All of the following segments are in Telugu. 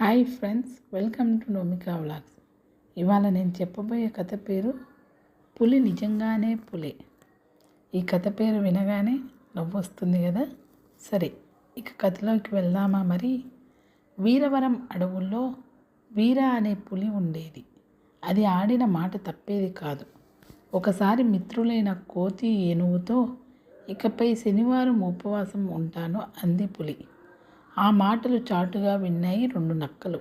Hi friends welcome to Nomika vlogs. ఇవాళ నేను చెప్పబోయే కథ పేరు పులి నిజంగానే పులి. ఈ కథ పేరు వినగానే నవ్వు వస్తుంది కదా? సరే ఇక కథలోకి వెళ్దామా మరి? వీరవరం అడవుల్లో వీర అనే పులి ఉండేది. అది ఆడిన మాట తప్పేది కాదు. ఒకసారి మిత్రులైన కోతి ఏనుగుతో ఇకపై శనివారం ఉపవాసం ఉంటాను అంది పులి. ఆ మాటలు చాటుగా విన్నాయి రెండు నక్కలు.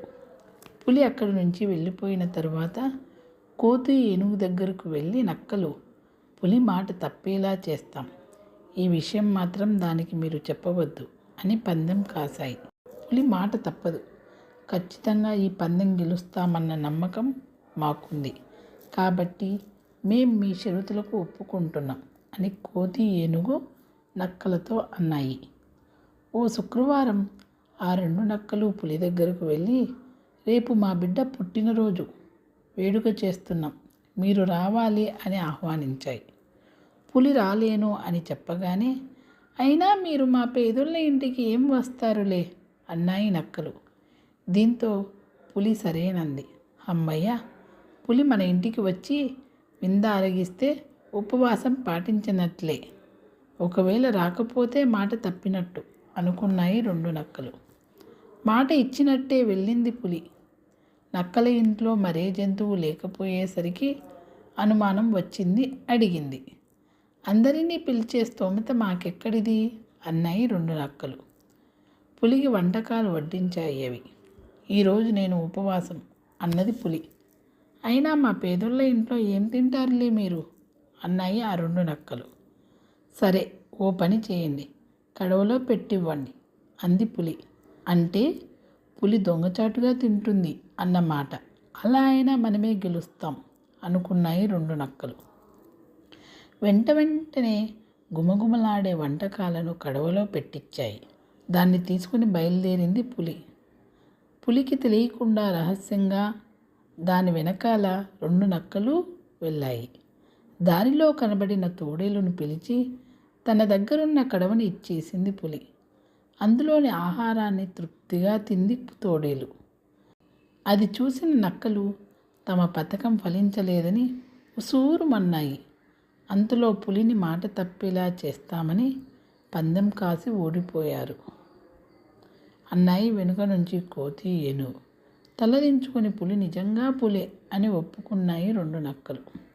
పులి అక్కడి నుంచి వెళ్ళిపోయిన తరువాత కోతి ఏనుగు దగ్గరకు వెళ్ళి నక్కలు పులి మాట తప్పేలా చేస్తాం. ఈ విషయం మాత్రం దానికి మీరు చెప్పవద్దు అని పందెం కాశాయి. పులి మాట తప్పదు. ఖచ్చితంగా ఈ పందెం గెలుస్తామన్న నమ్మకం మాకుంది. కాబట్టి మేం మీ షరతులకు ఒప్పుకుంటున్నాం అని కోతి ఏనుగు నక్కలతో అన్నాయి. ఓ శుక్రవారం ఆ రెండు నక్కలు పులి దగ్గరకు వెళ్ళి రేపు మా బిడ్డ పుట్టినరోజు. వేడుక చేస్తున్నాం. మీరు రావాలి అని ఆహ్వానించాయి. పులి రాలేను అని చెప్పగానే అయినా మీరు మా పేదోళ్ళ ఇంటికి ఏం వస్తారులే అన్నాయి నక్కలు. దీంతో పులి సరేనంది. అమ్మయ్య పులి మన ఇంటికి వచ్చి వింద అరగిస్తే ఉపవాసం పాటించినట్లే. ఒకవేళ రాకపోతే మాట తప్పినట్టు అనుకున్నాయి రెండు నక్కలు. మాట ఇచ్చినట్టే వెళ్ళింది పులి. నక్కల ఇంట్లో మరే జంతువు లేకపోయేసరికి అనుమానం వచ్చింది అడిగింది. అందరినీ పిలిచే స్తోమత మాకెక్కడిది? అన్నాయి రెండు నక్కలు. పులికి వంటకాలు వడ్డించాయి అవి. ఈరోజు నేను ఉపవాసం అన్నది పులి. అయినా మా పేదోళ్ళ ఇంట్లో ఏం తింటారులే మీరు? అన్నాయి ఆ రెండు నక్కలు. సరే ఓ పని చేయండి కడవలో పెట్టివ్వండి అంది పులి. అంటే పులి దొంగచాటుగా తింటుంది అన్నమాట. అలా అయినా మనమే గెలుస్తాం అనుకున్నాయి రెండు నక్కలు. వెంట వెంటనే గుమగుమలాడే వంటకాలను కడవలో పెట్టించాయి దాన్ని తీసుకుని బయలుదేరింది పులి. పులికి తెలియకుండా రహస్యంగా దాని వెనకాల రెండు నక్కలు వెళ్ళాయి. దారిలో కనబడిన తోడేలును పిలిచి తన దగ్గరున్న కడవని ఇచ్చేసింది పులి. అందులోని ఆహారాన్ని తృప్తిగా తింది తోడేలు. అది చూసిన నక్కలు తమ పథకం ఫలించలేదని ఉసూరుమన్నాయి. అంతలో పులిని మాట తప్పేలా చేస్తామని పందెం కాసి ఓడిపోయారు. అన్నాయి వెనుక నుంచి కోతి ఏనుగు. తలదించుకుని పులి నిజంగా పులే అని ఒప్పుకున్నాయి రెండు నక్కలు.